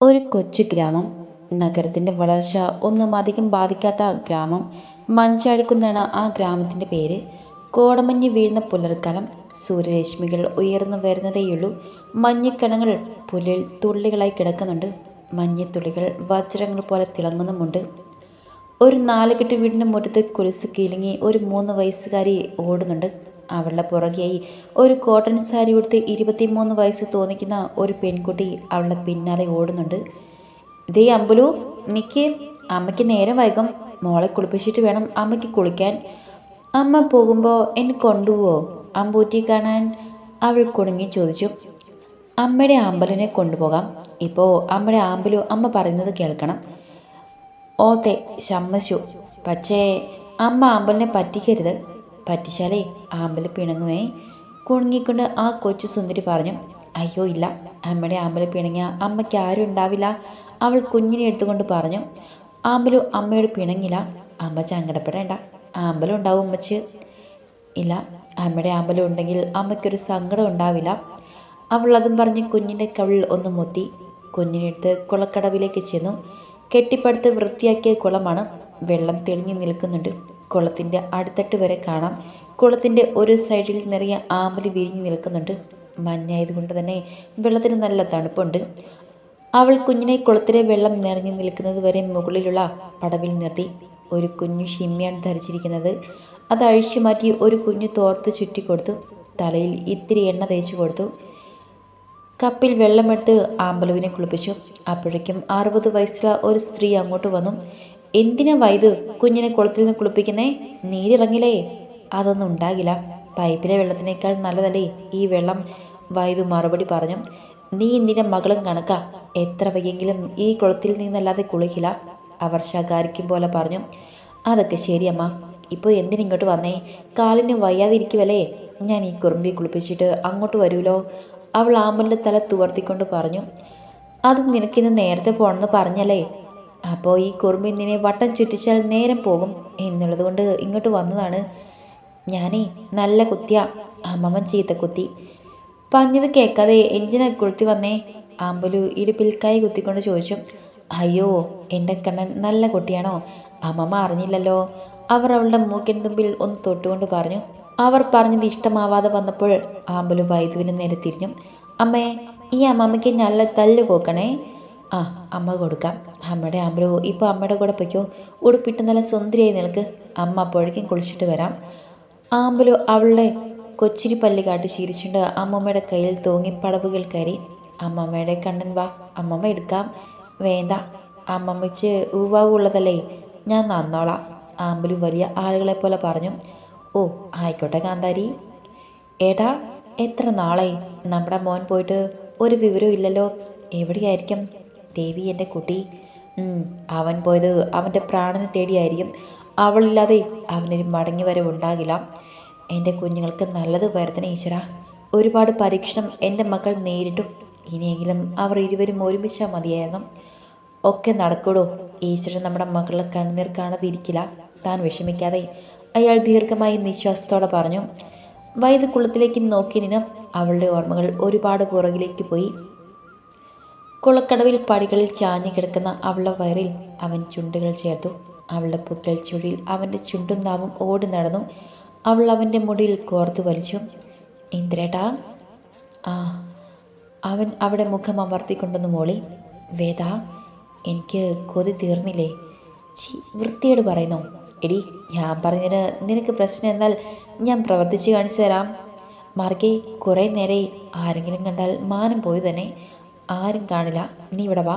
ഒരു കൊച്ചു ഗ്രാമം. നഗരത്തിന്റെ വളർച്ച ഒന്നും അധികം ബാധിക്കാത്ത ഗ്രാമം. മഞ്ചാടിക്കുന്നാണ് ആ ഗ്രാമത്തിന്റെ പേര്. കോടമഞ്ഞ് വീഴുന്ന പുലർക്കാലം സൂര്യരശ്മികൾ ഉയർന്നു വരുന്നതേയുള്ളൂ. മഞ്ഞക്കണങ്ങൾ പുലിൽ തുള്ളികളായി കിടക്കുന്നുണ്ട്. മഞ്ഞത്തുള്ളികൾ വജ്രങ്ങൾ പോലെ തിളങ്ങുന്നുമുണ്ട്. ഒരു നാലുകെട്ട് വീടിന്റെ മുറ്റത്ത് കുരിശ് കീലങ്ങി ഒരു മൂന്ന് വയസ്സുകാരി ഓടുന്നുണ്ട്. അവളുടെ പുറകെയായി ഒരു കോട്ടൺ സാരി ഉടുത്ത് ഇരുപത്തിമൂന്ന് വയസ്സ് തോന്നിക്കുന്ന ഒരു പെൺകുട്ടി അവളുടെ പിന്നാലെ ഓടുന്നുണ്ട്. ഇതേ അമ്പലു നിക്ക്. അമ്മയ്ക്ക് നേരം വൈകും. മോളെ കുളിപ്പിച്ചിട്ട് വേണം അമ്മയ്ക്ക് കുളിക്കാൻ. അമ്മ പോകുമ്പോൾ എന്നെ കൊണ്ടുപോവോ? അമ്പൂറ്റി കാണാൻ അവൾ കുടുങ്ങി ചോദിച്ചു. അമ്മയുടെ ആമ്പലിനെ കൊണ്ടുപോകാം. ഇപ്പോൾ അമ്മയുടെ ആമ്പലു അമ്മ പറയുന്നത് കേൾക്കണം. ഓത്തെ ശമ്മശു പക്ഷേ അമ്മ ആമ്പലിനെ പറ്റിക്കരുത്. പറ്റിച്ചാലേ ആമ്പൽ പിണങ്ങുമേ കുണുങ്ങിക്കൊണ്ട് ആ കൊച്ചു സുന്ദരി പറഞ്ഞു അയ്യോ ഇല്ല. അമ്മയുടെ ആമ്പൽ പിണങ്ങിയ അമ്മയ്ക്ക് ആരും ഉണ്ടാവില്ല. അവൾ കുഞ്ഞിനെ എടുത്തുകൊണ്ട് പറഞ്ഞു ആമ്പലു അമ്മയോട് പിണങ്ങില്ല. അമ്മ ചങ്കടപ്പെടേണ്ട ആമ്പലും ഉണ്ടാവും അമ്മച്ച് ഇല്ല. അമ്മയുടെ ആമ്പലം ഉണ്ടെങ്കിൽ അമ്മയ്ക്കൊരു സങ്കടം ഉണ്ടാവില്ല. അവൾ അതും പറഞ്ഞ് കുഞ്ഞിന്റെ കവിളിൽ ഒന്ന് മുത്തി. കുഞ്ഞിനെടുത്ത് കുളക്കടവിലേക്ക് ചെന്നു. കെട്ടിപ്പടുത്ത് വൃത്തിയാക്കിയ കുളമാണ് വെള്ളം തെളിഞ്ഞു നിൽക്കുന്നുണ്ട്. കുളത്തിന്റെ അടുത്തട്ട് വരെ കാണാം. കുളത്തിന്റെ ഒരു സൈഡിൽ നിറയെ ആമ്പലി വിരിഞ്ഞു നിൽക്കുന്നുണ്ട്. മഞ്ഞായതുകൊണ്ട് തന്നെ വെള്ളത്തിന് നല്ല തണുപ്പുണ്ട്. അവൾ കുഞ്ഞിനെ കുളത്തിലെ വെള്ളം നിറഞ്ഞു നിൽക്കുന്നത് വരെ മുകളിലുള്ള പടവിൽ നിർത്തി. ഒരു കുഞ്ഞു ഷിമ്മിയാണ് ധരിച്ചിരിക്കുന്നത്. അത് അഴിച്ചു മാറ്റി ഒരു കുഞ്ഞു തോർത്ത് ചുറ്റിക്കൊടുത്തു തലയിൽ ഇത്തിരി എണ്ണ തേച്ചു കൊടുത്തു. കപ്പിൽ വെള്ളമെടുത്ത് ആമ്പലുവിനെ കുളിപ്പിച്ചു. അപ്പോഴേക്കും അറുപത് വയസ്സുള്ള ഒരു സ്ത്രീ അങ്ങോട്ട് വന്നു. എന്തിനാ വൈദു കുഞ്ഞിനെ കുളത്തിൽ നിന്ന് കുളിപ്പിക്കുന്നേ? നീരിറങ്ങില്ലേ? അതൊന്നും ഉണ്ടാകില്ല. പൈപ്പിലെ വെള്ളത്തിനേക്കാൾ നല്ലതല്ലേ ഈ വെള്ളം? വൈദു മറുപടി പറഞ്ഞു നീ നിന്റെ മകളും കണക്കാ. എത്ര വയ്യെങ്കിലും ഈ കുളത്തിൽ നിന്നല്ലാതെ കുളിക്കില്ല. അവർ ശകാരിക്കും പോലെ പറഞ്ഞു അതൊക്കെ ശരിയമ്മ ഇപ്പോൾ എന്തിനിങ്ങോട്ട് വന്നേ? കാലിന് വയ്യാതിരിക്കുവല്ലേ? ഞാൻ ഈ കുറുമ്പി കുളിപ്പിച്ചിട്ട് അങ്ങോട്ട് വരുമല്ലോ അവൾ ആമ്പലിന്റെ തല തുവർത്തിക്കൊണ്ട് പറഞ്ഞു അത് നിനക്കിന്ന് നേരത്തെ പോകണമെന്ന് പറഞ്ഞല്ലേ? അപ്പോൾ ഈ കുറുമ്പിന്നിനെ വട്ടം ചുറ്റിച്ചാൽ നേരം പോകും എന്നുള്ളത് കൊണ്ട് ഇങ്ങോട്ട് വന്നതാണ്. ഞാനേ നല്ല കുത്തിയ അമ്മമ്മൻ ചീത്ത കുത്തി. പറഞ്ഞത് കേൾക്കാതെ എഞ്ചിനെ കൊളുത്തി വന്നേ. ആമ്പലു ഇടുപ്പിൽ കൈ കുത്തിക്കൊണ്ട് ചോദിച്ചു അയ്യോ എന്റെ കണ്ണൻ നല്ല കുട്ടിയാണോ? അമ്മമ്മ അറിഞ്ഞില്ലല്ലോ. അവർ അവളുടെ മൂക്കിൻ തുമ്പിൽ ഒന്ന് തൊട്ടുകൊണ്ട് പറഞ്ഞു അവർ പറഞ്ഞത് ഇഷ്ടമാവാതെ വന്നപ്പോൾ ആമ്പലു വൈദ്യുവിന് നേരെ തിരിഞ്ഞു. അമ്മേ ഈ അമ്മമ്മയ്ക്ക് നല്ല തല്ല് കോക്കണേ. ആ അമ്മ കൊടുക്കാം. അമ്മയുടെ ആമ്പലു ഇപ്പോൾ അമ്മയുടെ കൂടെ പൊയ്ക്കോ. ഉടുപ്പിട്ട് നല്ല സുന്ദരിയായി നിൽക്ക്. അമ്മ അപ്പോഴേക്കും കുളിച്ചിട്ട് വരാം. ആമ്പലോ അവളുടെ കൊച്ചിരി പല്ല് കാട്ടി ചിരിച്ചുകൊണ്ട് അമ്മമ്മയുടെ കയ്യിൽ തൂങ്ങി പടവുകൾ കയറി അമ്മമ്മയുടെ കണ്ണൻ വാ അമ്മമ്മ എടുക്കാം. വേണ്ട അമ്മമ്മച്ച് ഊവാവുള്ളതല്ലേ ഞാൻ നന്നോളാം ആമ്പലു വലിയ ആളുകളെ പോലെ പറഞ്ഞു. ഓ ആയിക്കോട്ടെ കാന്താരി. ഏടാ എത്ര നാളായി? നമ്മുടെ മോൻ പോയിട്ട് ഒരു വിവരവും ഇല്ലല്ലോ. എവിടെയായിരിക്കും? ദേവി എന്റെ കുട്ടി. അവൻ പോയത് അവന്റെ പ്രാണനെ തേടിയായിരിക്കും. അവളില്ലാതെ അവനൊരു മടങ്ങി വരവുണ്ടാകില്ല എന്റെ കുഞ്ഞുങ്ങൾക്ക് നല്ലത് വരുത്തണ ഈശ്വര. ഒരുപാട് പരീക്ഷണം എന്റെ മക്കൾ നേരിട്ടു. ഇനിയെങ്കിലും അവർ ഇരുവരും ഒരുമിച്ചാൽ മതിയായിരുന്നു. ഒക്കെ നടക്കൂടോ? ഈശ്വരൻ നമ്മുടെ മക്കളെ കണ്ണീർ കാണാതിരിക്കില്ല. താൻ വിഷമിക്കാതെ അയാൾ ദീർഘമായി നിശ്വാസത്തോടെ പറഞ്ഞു. വൈദ്യകുളത്തിലേക്ക് നോക്കി നിന്ന്. അവളുടെ ഓർമ്മകൾ ഒരുപാട് പുറകിലേക്ക് പോയി. കുളക്കടവിൽ പടികളിൽ ചാഞ്ഞു കിടക്കുന്ന അവളുടെ വയറിൽ അവൻ ചുണ്ടുകൾ ചേർത്തു. അവളുടെ പുത്തൽ ചുഴിയിൽ അവന്റെ ചുണ്ടും നാവും ഓടി നടന്നു. അവൾ അവന്റെ മുടിയിൽ കോർത്തു വലിച്ചു. ഇന്ദ്രേട്ടാ. ആ. അവൻ അവിടെ മുഖം അമർത്തിക്കൊണ്ടെന്ന് മോളി. വേദ എനിക്ക് കൊതി തീർന്നില്ലേ. ചി വൃത്തിയോട് പറയുന്നു. എടി ഞാൻ പറഞ്ഞതിന് നിനക്ക് പ്രശ്നം എന്നാൽ ഞാൻ പ്രവർത്തിച്ച് കാണിച്ചു തരാം. മാർഗേ കുറേ നേരെ ആരെങ്കിലും കണ്ടാൽ മാനം പോയി തന്നെ ആരും കാണില്ല. നീ ഇവിടെ വാ.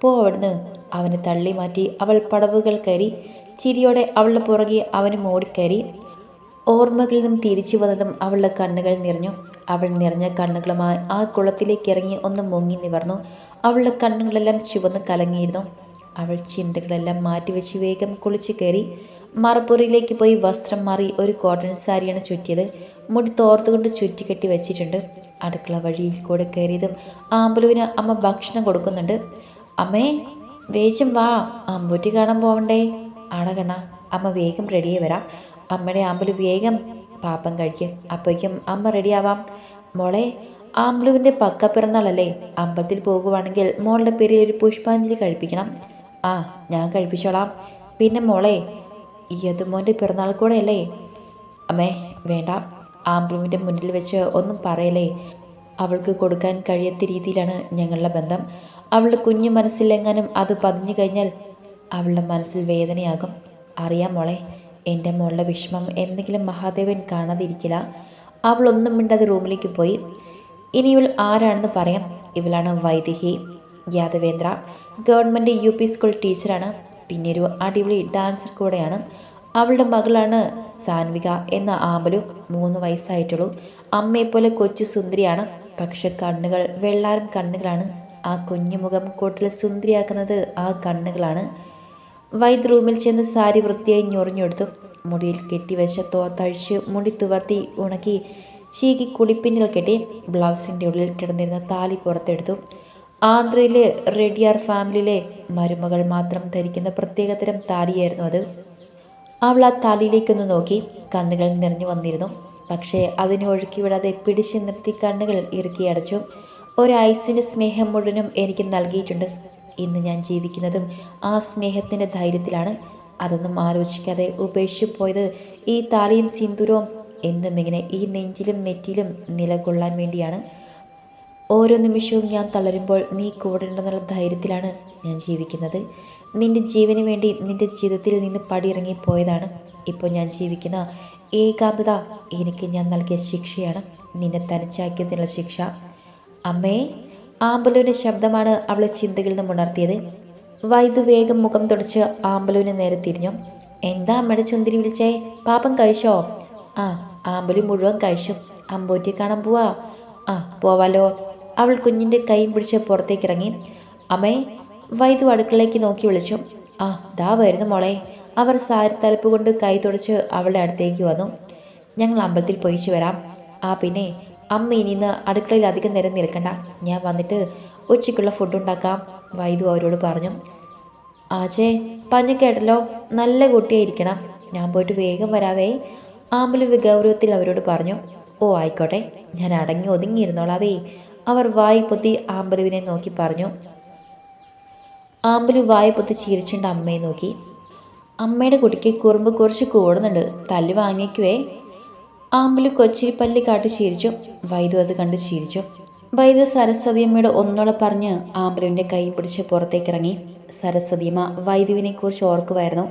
പോ അവിടുന്ന്. അവനെ തള്ളി മാറ്റി അവൾ പടവുകൾ കയറി ചിരിയോടെ അവളുടെ പുറകെ അവനും ഓടിക്കയറി. ഓർമ്മകളിൽ നിന്നും തിരിച്ചു വന്നതും അവളുടെ കണ്ണുകൾ നിറഞ്ഞു. അവൾ നിറഞ്ഞ കണ്ണുകളുമായി ആ കുളത്തിലേക്ക് ഇറങ്ങി ഒന്ന് മുങ്ങി നിവർന്നു. അവളുടെ കണ്ണുകളെല്ലാം ചുവന്ന് കലങ്ങിയിരുന്നു. അവൾ ചിന്തകളെല്ലാം മാറ്റിവെച്ച് വേഗം കുളിച്ചു കയറി. മറപ്പുറയിലേക്ക് പോയി വസ്ത്രം മാറി ഒരു കോട്ടൺ സാരിയാണ് ചുറ്റിയത്. മുടി തോർത്തുകൊണ്ട് ചുറ്റിക്കെട്ടി വെച്ചിട്ടുണ്ട്. അടുക്കള വഴിയിൽ കൂടെ കയറിയതും ആമ്പലുവിന് അമ്മ ഭക്ഷണം കൊടുക്കുന്നുണ്ട്. അമ്മേ വേഗം വാ. ആമ്പൂറ്റി കാണാൻ പോവണ്ടേ? ആടകണ അമ്മ വേഗം റെഡിയായി വരാം. അമ്മയുടെ ആമ്പലു വേഗം പാപ്പം കഴിക്ക്. അപ്പോഴേക്കും അമ്മ റെഡിയാവാം. മോളെ ആമ്പലുവിന്റെ പക്ക പിറന്നാളല്ലേ? അമ്പലത്തിൽ പോകുവാണെങ്കിൽ മോളുടെ പേരിൽ ഒരു പുഷ്പാഞ്ജലി കഴിപ്പിക്കണം. ആ ഞാൻ കഴിപ്പിച്ചോളാം. പിന്നെ മോളെ ഈ യദുമോന്റെ പിറന്നാൾ കൂടെ അല്ലേ അമ്മേ വേണ്ട. ആംബ്ലുവിന്റെ മുന്നിൽ വെച്ച് ഒന്നും പറയലേ അവൾക്ക് കൊടുക്കാൻ കഴിയാത്ത രീതിയിലാണ് ഞങ്ങളുടെ ബന്ധം. അവളുടെ കുഞ്ഞു മനസ്സിലെങ്ങാനും അത് പതിഞ്ഞു കഴിഞ്ഞാൽ അവളുടെ മനസ്സിൽ വേദനയാകും. അറിയാം മോളെ എന്റെ മോളുടെ വിഷമം എന്തെങ്കിലും മഹാദേവൻ കാണാതിരിക്കില്ല. അവളൊന്നും മിണ്ടാതെ റൂമിലേക്ക് പോയി. ഇനി ഇവൾ ആരാണെന്ന് പറയാം. ഇവളാണ് Vaidiki Yadavendra. Government U P school ടീച്ചറാണ്. പിന്നെ ഒരു അടിപൊളി ഡാൻസർ കൂടെയാണ്. അവളുടെ മകളാണ് സാൻവിക എന്ന ആമ്പലു മൂന്ന് വയസ്സായിട്ടുള്ളൂ. അമ്മയെപ്പോലെ കൊച്ചു സുന്ദരിയാണ്. പക്ഷെ കണ്ണുകൾ വെള്ളാരം കണ്ണുകളാണ്. ആ കുഞ്ഞുമുഖം കൂട്ടിൽ സുന്ദരിയാക്കുന്നത് ആ കണ്ണുകളാണ്. വൈദ് റൂമിൽ ചെന്ന് സാരി വൃത്തിയായി ഞൊറിഞ്ഞെടുത്തു. മുടിയിൽ കെട്ടിവെച്ച തോത്തഴിച്ച് മുടി തുവർത്തി ഉണക്കി ചീകി കുളിപ്പിന്നിൽ കെട്ടി ബ്ലൗസിന്റെ ഉള്ളിൽ കിടന്നിരുന്ന താലി പുറത്തെടുത്തു. ആന്ധ്രയിലെ റെഡിയാർ ഫാമിലിയിലെ മരുമകൾ മാത്രം ധരിക്കുന്ന പ്രത്യേകതരം താലിയായിരുന്നു അത്. അവൾ ആ താലിയിലേക്കൊന്ന് നോക്കി. കണ്ണുകൾ നിറഞ്ഞു വന്നിരുന്നു. പക്ഷേ അതിനെ ഒഴുക്കി വിടാതെ പിടിച്ചു നിർത്തി കണ്ണുകൾ ഇറുക്കി അടച്ചു. ഒരു സ്നേഹം മുഴുവനും എനിക്ക് നൽകിയിട്ടുണ്ട്. ഇന്ന് ഞാൻ ജീവിക്കുന്നതും ആ സ്നേഹത്തിന്റെ ധൈര്യത്തിലാണ്. അതൊന്നും ആലോചിക്കാതെ ഉപേക്ഷിച്ചു പോയത് ഈ താലിയും സിന്ദൂരവും എന്നും ഇങ്ങനെ ഈ നെഞ്ചിലും നെറ്റിയിലും നിലകൊള്ളാൻ വേണ്ടിയാണ്. ഓരോ നിമിഷവും ഞാൻ തളരുമ്പോൾ നീ കൂടെ ഉണ്ടെന്നുള്ള ധൈര്യത്തിലാണ് ഞാൻ ജീവിക്കുന്നത്. നിന്റെ ജീവന് വേണ്ടി നിന്റെ ജീവിതത്തിൽ നിന്ന് പടിയിറങ്ങി പോയതാണ് ഇപ്പോൾ ഞാൻ ജീവിക്കുന്ന ഏകാന്തത എനിക്ക് ഞാൻ നൽകിയ ശിക്ഷയാണ്. നിന്നെ തനിച്ചാക്കിയതിനുള്ള ശിക്ഷ. അമ്മേ ആമ്പലുവിന്റെ ശബ്ദമാണ് അവളെ ചിന്തകളിൽ നിന്നും ഉണർത്തിയത്. വൈദ്യു വേഗം മുഖം തുടച്ച് ആമ്പലുവിന് നേരെ തിരിഞ്ഞു. എന്താ അമ്മയുടെ ചുന്തിരി വിളിച്ചേ? പാപം കഴിച്ചോ? ആ ആമ്പലി മുഴുവൻ കഴിച്ചു. അമ്പൂറ്റി കാണാൻ പോവാ. ആ പോവാലോ. അവൾ കുഞ്ഞിന്റെ കൈ പിടിച്ച് പുറത്തേക്ക് ഇറങ്ങി. അമ്മേ വൈദ്യു അടുക്കളയിലേക്ക് നോക്കി വിളിച്ചു. ആ ദാ വരുന്നു മോളെ. അവർ സാരി തലപ്പ് കൊണ്ട് കൈ തുടച്ച് അവളുടെ അടുത്തേക്ക് വന്നു. ഞങ്ങൾ അമ്പലത്തിൽ പോയിച്ചു വരാം. ആ പിന്നെ അമ്മ ഇനി ഇന്ന് അടുക്കളയിൽ അധികം നേരം നിൽക്കണ്ട. ഞാൻ വന്നിട്ട് ഉച്ചയ്ക്കുള്ള ഫുഡ് ഉണ്ടാക്കാം വൈദു അവരോട് പറഞ്ഞു. ആചേ പഞ്ഞ കേട്ടല്ലോ നല്ല കുട്ടിയായിരിക്കണം. ഞാൻ പോയിട്ട് വേഗം വരാവേ ആമ്പലു ഗൗരവത്തിൽ അവരോട് പറഞ്ഞു. ഓ ആയിക്കോട്ടെ. ഞാൻ അടങ്ങി ഒതുങ്ങിയിരുന്നോളാവേ അവർ വായി പൊത്തി ആമ്പലുവിനെ നോക്കി പറഞ്ഞു. ആമ്പലു വായ പൊത്തി ചിരിച്ചുകൊണ്ട് അമ്മയെ നോക്കി. അമ്മയുടെ കുട്ടിക്ക് കുറുമ്പ് കുറച്ച് കൂടുന്നുണ്ട്. തല്ല് വാങ്ങിക്കുവേ. ആമ്പലു കൊച്ചിരി പല്ലി കാട്ടി ചിരിച്ചു. വൈദ്യു അത് കണ്ട് ചിരിച്ചു. വൈദ്യു സരസ്വതി അമ്മയോട് ഒന്നോടെ പറഞ്ഞ് ആമ്പലുവിന്റെ കൈ പിടിച്ച് പുറത്തേക്കിറങ്ങി. സരസ്വതിയമ്മ വൈദ്യുവിനെ കുറിച്ച് ഓർക്കുമായിരുന്നു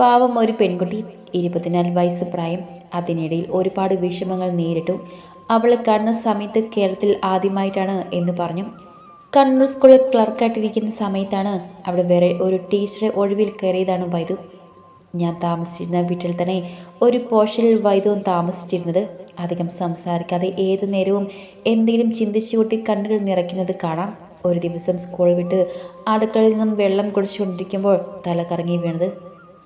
പാവം ഒരു പെൺകുട്ടി ഇരുപത്തിനാല് വയസ്സ് പ്രായം. അതിനിടയിൽ ഒരുപാട് വിഷമങ്ങൾ നേരിട്ടു. അവളെ കാണുന്ന സമയത്ത് കേരളത്തിൽ ആദ്യമായിട്ടാണ് എന്ന് പറഞ്ഞു. കണ്ണൂർ സ്കൂളിൽ ക്ലർക്കായിട്ടിരിക്കുന്ന സമയത്താണ് അവിടെ വേറെ ഒരു ടീച്ചറെ ഒഴിവിൽ കയറിയതാണ് വൈദു. ഞാൻ താമസിച്ചിരുന്ന വീട്ടിൽ തന്നെ ഒരു പോഷനിൽ വൈദ്യവും താമസിച്ചിരുന്നത്. അധികം സംസാരിക്കാതെ ഏതു നേരവും എന്തെങ്കിലും ചിന്തിച്ചു കൂട്ടി കണ്ണുകൾ നിറയ്ക്കുന്നത് കാണാം. ഒരു ദിവസം സ്കൂൾ വിട്ട് അടുക്കളയിൽ നിന്നും വെള്ളം കുടിച്ചുകൊണ്ടിരിക്കുമ്പോൾ തല കറങ്ങി വീണത്.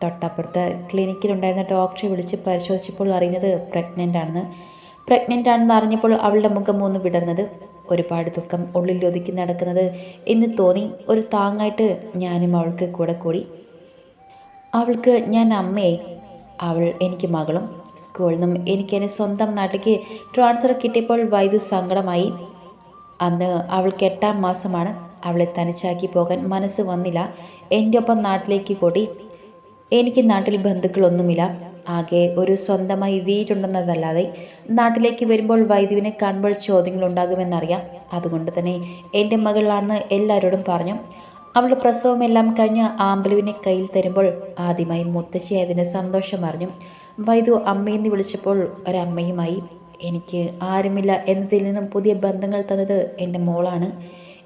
തൊട്ടപ്പുറത്ത് ക്ലിനിക്കിലുണ്ടായിരുന്ന ഡോക്ടറെ വിളിച്ച് പരിശോധിച്ചപ്പോൾ അറിയുന്നത് പ്രഗ്നന്റ് ആണെന്ന് പ്രഗ്നന്റ് ആണെന്ന് അറിഞ്ഞപ്പോൾ അവളുടെ മുഖം ഒന്ന് വിടർന്നത്. ഒരുപാട് ദുഃഖം ഉള്ളിൽ ഒതുക്കി നടക്കുന്നത് എന്ന് തോന്നി ഒരു താങ്ങായിട്ട് ഞാനും അവൾക്ക് കൂടെ കൂടി. അവൾക്ക് ഞാൻ അമ്മയെ അവൾ എനിക്ക് മകളും. സ്കൂളിൽ നിന്നും എനിക്ക് എന്റെ സ്വന്തം നാട്ടിലേക്ക് ട്രാൻസ്ഫർ കിട്ടിയപ്പോൾ വൈദ്യു സങ്കടമായി. അന്ന് അവൾക്ക് എട്ടാം മാസമാണ്. അവളെ തനിച്ചാക്കി പോകാൻ മനസ്സ് വന്നില്ല. എന്റെ ഒപ്പം നാട്ടിലേക്ക് കൂടി. എനിക്ക് നാട്ടിൽ ബന്ധുക്കളൊന്നുമില്ല. ആകെ ഒരു സ്വന്തമായി വീടുണ്ടെന്നതല്ലാതെ നാട്ടിലേക്ക് വരുമ്പോൾ വൈദ്യുവിനെ കാണുമ്പോൾ ചോദ്യങ്ങൾ ഉണ്ടാകുമെന്നറിയാം അതുകൊണ്ട് തന്നെ എന്റെ മകളാണെന്ന് എല്ലാവരോടും പറഞ്ഞു. അവളുടെ പ്രസവമെല്ലാം കഴിഞ്ഞ് ആമ്പലുവിനെ കയ്യിൽ തരുമ്പോൾ ആദ്യമായി മുത്തശ്ശി മുത്തശ്ശിയായതിന്റെ സന്തോഷം അറിഞ്ഞു. വൈദു അമ്മയെന്ന് വിളിച്ചപ്പോൾ ഒരമ്മയുമായി എനിക്ക് ആരുമില്ല എന്നതിൽ നിന്നും പുതിയ ബന്ധങ്ങൾ തന്നത് എന്റെ മോളാണ്.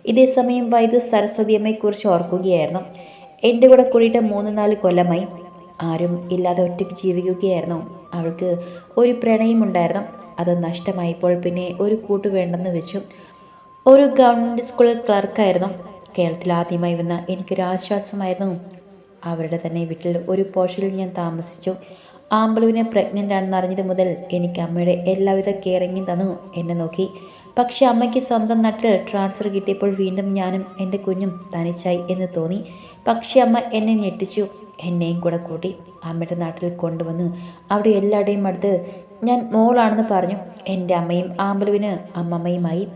ഇതേസമയം വൈദു സരസ്വതി അമ്മയെക്കുറിച്ച് ഓർക്കുകയായിരുന്നു. എന്റെ കൂടെ കൂടിയിട്ട് മൂന്ന് നാല് കൊല്ലമായി. ആരും ഇല്ലാതെ ഒറ്റയ്ക്ക് ജീവിക്കുകയായിരുന്നു. അവൾക്ക് ഒരു പ്രണയമുണ്ടായിരുന്നു അത് നഷ്ടമായപ്പോൾ പിന്നെ ഒരു കൂട്ട് വേണ്ടെന്ന് വെച്ചു. ഒരു ഗവൺമെന്റ് സ്കൂളിൽ ക്ലർക്കായിരുന്നു കേരളത്തിൽ ആദ്യമായി വന്ന എനിക്കൊരു ആശ്വാസമായിരുന്നു. അവരുടെ തന്നെ വീട്ടിൽ ഒരു പോഷനിൽ ഞാൻ താമസിച്ചു. ആമ്പലുവിനെ പ്രഗ്നന്റ് ആണെന്ന് അറിഞ്ഞത് മുതൽ എനിക്ക് അമ്മയുടെ എല്ലാവിധ കെയറിങ്ങും തന്നു എന്നെ നോക്കി. പക്ഷെ അമ്മയ്ക്ക് സ്വന്തം നാട്ടിൽ ട്രാൻസ്ഫർ കിട്ടിയപ്പോൾ വീണ്ടും ഞാനും എന്റെ കുഞ്ഞും തനിച്ചായി എന്ന് തോന്നി. പക്ഷെ അമ്മ എന്നെ ഞെട്ടിച്ചു. എന്നെയും കൂടെ കൂട്ടി അമ്മയുടെ നാട്ടിൽ കൊണ്ടുവന്ന് അവിടെ എല്ലാവരുടെയും അടുത്ത് ഞാൻ മോളാണെന്ന് പറഞ്ഞു. എന്റെ അമ്മയും ആമ്പലുവിന് അമ്മമ്മയുമായി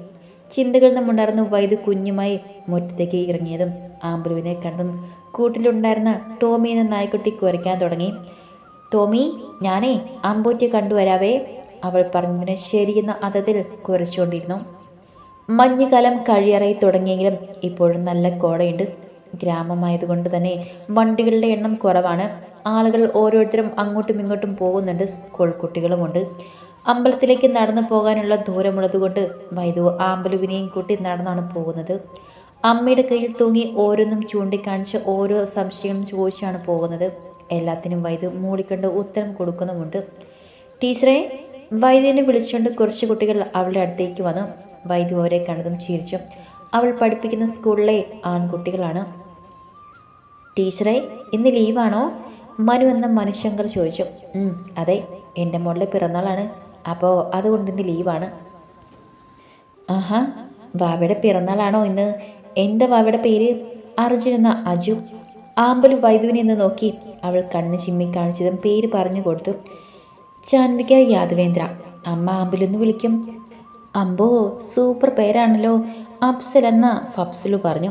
ചിന്തകളിൽ നിന്നുണ്ടായിരുന്ന വൈദ്യു കുഞ്ഞുമായി മുറ്റത്തേക്ക് ഇറങ്ങിയതും ആമ്പലുവിനെ കണ്ടതും കൂട്ടിലുണ്ടായിരുന്ന ടോമി എന്ന നായ്ക്കുട്ടി കുരയ്ക്കാൻ തുടങ്ങി. ടോമി ഞാനേ അമ്പൂറ്റി കണ്ടുവരാവേ അവൾ പറഞ്ഞതിന് ശരിയെന്ന അർത്ഥത്തിൽ കുരച്ചുകൊണ്ടിരുന്നു. മഞ്ഞുകാലം കഴിയറായി തുടങ്ങിയെങ്കിലും ഇപ്പോഴും നല്ല കോടയുണ്ട്. ഗ്രാമമായതുകൊണ്ട് തന്നെ വണ്ടികളുടെ എണ്ണം കുറവാണ്. ആളുകൾ ഓരോരുത്തരും അങ്ങോട്ടും ഇങ്ങോട്ടും പോകുന്നുണ്ട്. സ്കൂൾ കുട്ടികളുമുണ്ട്. അമ്പലത്തിലേക്ക് നടന്നു പോകാനുള്ള ദൂരമുള്ളതുകൊണ്ട് വൈദു ആമ്പലുവിനെയും കൂട്ടി നടന്നാണ് പോകുന്നത്. അമ്മയുടെ കയ്യിൽ തൂങ്ങി ഓരോന്നും ചൂണ്ടിക്കാണിച്ച് ഓരോ സംശയങ്ങളും ചോദിച്ചാണ് പോകുന്നത്. എല്ലാത്തിനും വൈദ്യു മൂളിക്കൊണ്ട് ഉത്തരം കൊടുക്കുന്നുമുണ്ട്. ടീച്ചറെ വൈദ്യുവിനെ വിളിച്ചുകൊണ്ട് കുറച്ച് കുട്ടികൾ അവളുടെ അടുത്തേക്ക് വന്നു. വൈദ്യു അവരെ കണ്ടതും ചിരിച്ചു. അവൾ പഠിപ്പിക്കുന്ന സ്കൂളിലെ ആൺകുട്ടികളാണ്. ടീച്ചറെ ഇന്ന് ലീവാണോ? മനു എന്ന മനുശങ്കർ ചോദിച്ചു. അതെ എന്റെ മോളുടെ പിറന്നാളാണ്. അപ്പോൾ അതുകൊണ്ട് ഇന്ന് ലീവാണ്. ആഹാ വാവയുടെ പിറന്നാളാണോ ഇന്ന്? എന്താ വാവയുടെ പേര്? അർജുൻ എന്ന അജു. ആമ്പലും വൈദുവിനെ എന്ന് നോക്കി അവൾ കണ്ണ് ചിമ്മി കാണിച്ചതും പേര് പറഞ്ഞു കൊടുത്തു. ചാൻവിക യാദവേന്ദ്ര. അമ്മ ആമ്പലെന്ന് വിളിക്കും. അമ്പോ സൂപ്പർ പേരാണല്ലോ. അഫ്സൽ എന്ന ഫപ്സലു പറഞ്ഞു.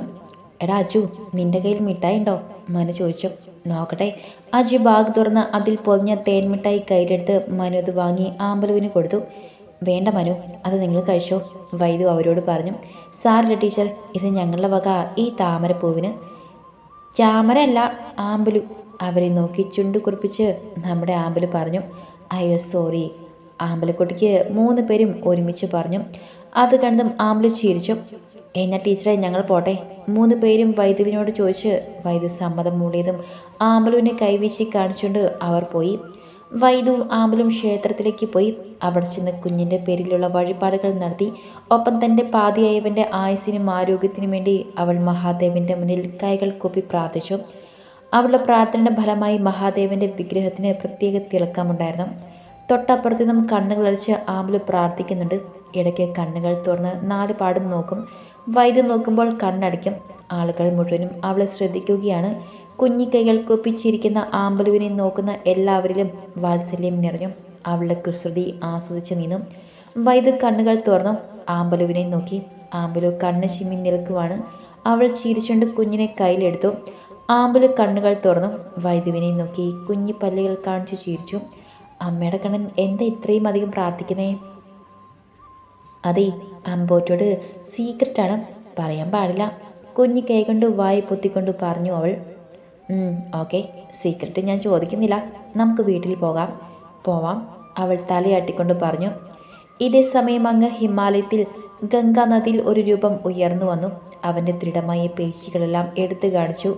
എടാ അജു നിന്റെ കയ്യിൽ മിഠായി ഉണ്ടോ മനു ചോദിച്ചു. നോക്കട്ടെ. അജു ബാഗ് തുറന്ന് അതിൽ പൊതിഞ്ഞ തേൻ മിഠായി കയ്യിലെടുത്ത് മനു അത് വാങ്ങി ആമ്പലുവിന് കൊടുത്തു. വേണ്ട മനു അത് നിങ്ങൾ കഴിച്ചോ വൈദു അവരോട് പറഞ്ഞു. സാറില്ല ടീച്ചർ ഇത് ഞങ്ങളുടെ വക ഈ താമരപ്പൂവിന്. ചാമരല്ല ആമ്പലു. അവരെ നോക്കി ചുണ്ടു കുറിപ്പിച്ച് നമ്മുടെ ആമ്പലു പറഞ്ഞു. അയ്യോ സോറി ആമ്പലക്കുട്ടിക്ക് മൂന്ന് പേരും ഒരുമിച്ച് പറഞ്ഞു. അത് കണ്ടതും ആമ്പലു ചിരിച്ചു. എന്നാ ടീച്ചറെ ഞങ്ങൾ പോട്ടെ. മൂന്ന് പേരും വൈദ്യുവിനോട് ചോദിച്ച് വൈദ്യു സമ്മതം മൂടിയതും ആമ്പലുവിനെ കൈവീശി കാണിച്ചുകൊണ്ട് അവർ പോയി. വൈദ്യുവും ആമ്പലും ക്ഷേത്രത്തിലേക്ക് പോയി. അവിടെ ചെന്ന് കുഞ്ഞിന്റെ പേരിലുള്ള വഴിപാടുകൾ നടത്തി. ഒപ്പം തന്റെ പാതിയായവന്റെ ആയുസിനും ആരോഗ്യത്തിനും വേണ്ടി അവൾ മഹാദേവന്റെ മുന്നിൽ കൈകൾ കൂപ്പി പ്രാർത്ഥിച്ചു. അവളുടെ പ്രാർത്ഥനയുടെ ഫലമായി മഹാദേവന്റെ വിഗ്രഹത്തിന് പ്രത്യേക തിളക്കമുണ്ടായിരുന്നു. തൊട്ടപ്പുറത്ത് നിന്നും കണ്ണുകളടിച്ച് ആമ്പൽ പ്രാർത്ഥിക്കുന്നുണ്ട്. ഇടയ്ക്ക് കണ്ണുകൾ തുറന്ന് നാല് പാടും നോക്കും. വൈദ്യം നോക്കുമ്പോൾ കണ്ണടയ്ക്കും. ആളുകൾ മുഴുവനും അവളെ ശ്രദ്ധിക്കുകയാണ്. കുഞ്ഞിക്കൈകൾ കൊപ്പിച്ചിരിക്കുന്ന ആമ്പലുവിനെ നോക്കുന്ന എല്ലാവരിലും വാത്സല്യം നിറഞ്ഞു. അവളുടെ കുസൃതി ആസ്വദിച്ചു നിന്നു. വൈദ്യ കണ്ണുകൾ തുറന്നു. ആമ്പലുവിനെ നോക്കി. ആമ്പലു കണ്ണ് ചിമ്മി നിൽക്കുവാണ്. അവൾ ചിരിച്ചുകൊണ്ട് കുഞ്ഞിനെ കയ്യിലെടുത്തു. ആമ്പലു കണ്ണുകൾ തുറന്നു. വൈദ്യുവിനെ നോക്കി കുഞ്ഞി പല്ലുകൾ കാണിച്ചു ചിരിച്ചു. അമ്മയുടെ കണ്ണൻ എന്താ ഇത്രയും അധികം പ്രാർത്ഥിക്കുന്നേ? അതെ അമ്പോറ്റോട് സീക്രട്ടാണ് പറയാൻ പാടില്ല. കുഞ്ഞി കൈ കൊണ്ട് വായി പൊത്തിക്കൊണ്ട് പറഞ്ഞു അവൾ ഓക്കെ സീക്രട്ട് ഞാൻ ചോദിക്കുന്നില്ല. നമുക്ക് വീട്ടിൽ പോകാം. പോവാം. അവൾ തലയാട്ടിക്കൊണ്ട് പറഞ്ഞു. ഇതേ സമയം അങ്ങ് ഹിമാലയത്തിൽ ഗംഗാ നദിയിൽ ഒരു രൂപം ഉയർന്നു വന്നു. അവന്റെ ദൃഢമായ പേശികളെല്ലാം എടുത്തു കാണിച്ചു.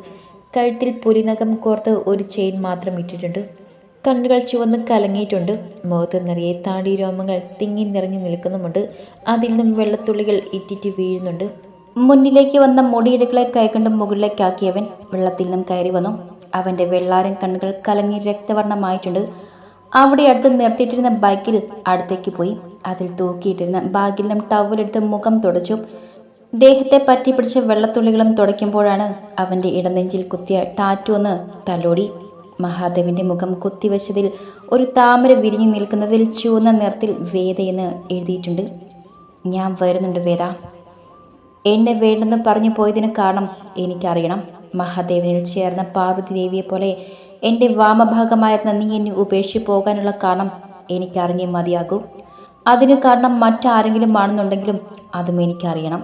കഴുത്തിൽ പുലിനകം കോർത്ത് ഒരു ചെയിൻ മാത്രം ഇട്ടിട്ടുണ്ട്. കണ്ണുകൾ ചുവന്ന് കലങ്ങിയിട്ടുണ്ട്. മുഖത്ത് നിറയെ താടി രോമങ്ങൾ തിങ്ങി നിറഞ്ഞു നിൽക്കുന്നുമുണ്ട്. അതിൽ നിന്നും വെള്ളത്തുള്ളികൾ ഇറ്റിറ്റ് വീഴുന്നുണ്ട്. മുന്നിലേക്ക് വന്ന മുടിയിഴകളെ കൈകൊണ്ട് മുകളിലേക്കാക്കിയവൻ വെള്ളത്തിൽ നിന്നും കയറി വന്നു. അവന്റെ വെള്ളാരൻ കണ്ണുകൾ കലങ്ങി രക്തവർണമായിട്ടുണ്ട്. അവിടെ അടുത്ത് നിർത്തിയിട്ടിരുന്ന ബൈക്കിൽ അടുത്തേക്ക് പോയി. അതിൽ തൂക്കിയിട്ടിരുന്ന ബാഗിൽ നിന്നും ടവലെടുത്ത് മുഖം തുടച്ചു. ദേഹത്തെ പറ്റി പിടിച്ച വെള്ളത്തുള്ളികളും തുടയ്ക്കുമ്പോഴാണ് അവന്റെ ഇടനെഞ്ചിൽ കുത്തിയ ടാറ്റു ഒന്ന് തലോടി. മഹാദേവന്റെ മുഖം കുത്തിവച്ചതിൽ ഒരു താമര വിരിഞ്ഞു നിൽക്കുന്നതിൽ ചുവന്ന നിറത്തിൽ വേദയെന്ന് എഴുതിയിട്ടുണ്ട്. ഞാൻ വരുന്നുണ്ട് വേദ. എന്നെ വേണ്ടെന്ന് പറഞ്ഞു പോയതിന് കാരണം എനിക്കറിയണം. മഹാദേവനിൽ ചേർന്ന പാർവതി ദേവിയെ പോലെ എന്റെ വാമഭാഗമായിരുന്ന നീ എന്നെ ഉപേക്ഷിച്ച് പോകാനുള്ള കാരണം എനിക്കറിഞ്ഞേ മതിയാകൂ. അതിന് കാരണം മറ്റാരെങ്കിലും ആണെന്നുണ്ടെങ്കിലും അതും എനിക്കറിയണം.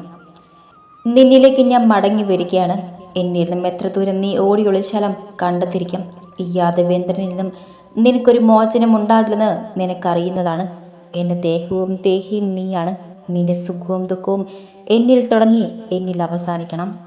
നിന്നിലേക്ക് ഞാൻ മടങ്ങി വരികയാണ്. എന്നിൽ നിന്നും എത്ര ദൂരം നീ ഓടി ഒളിച്ചാലും കണ്ടെത്തിരിക്കും ഈ യാദവേന്ദ്രനിൽ നിന്നും നിനക്കൊരു മോചനം ഉണ്ടാകില്ലെന്ന് നിനക്കറിയുന്നതാണ്. എന്റെ ദേഹവും ദേഹിയും നീയാണ്. നിന്റെ സുഖവും ദുഃഖവും എന്നിൽ തുടങ്ങി എന്നിൽ അവസാനിക്കണം.